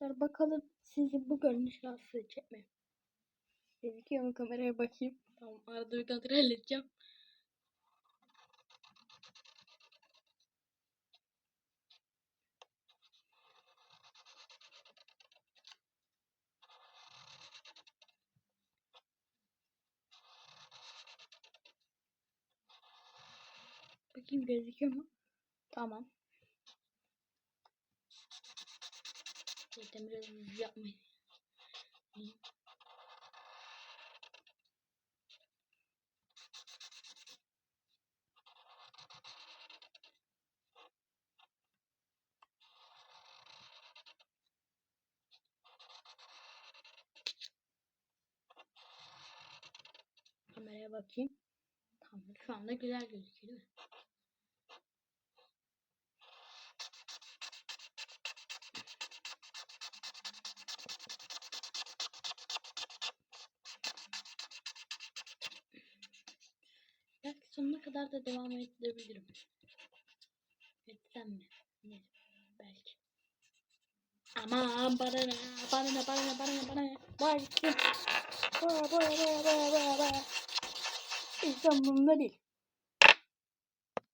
arkadaşlar bakalım sizi bu görünüş rahatsız edecek mi? Gözüküyor mu kameraya bakayım. Tamam arada bir kontrol edeceğim. Bakayım gözüküyor mu? Tamam. Zaten biraz hızlı yapmayın. Kameraya bakayım. Tamam şu anda güzel gözüküyor değil mi? Belki sonuna kadar da devam edebilirim. Etsem mi? Ne? Belki. Aman bana ne? Bana ne? Bana ne? Bana ne? Bana ne? Baya baya baya baya baya baya. İnsan bunda değil.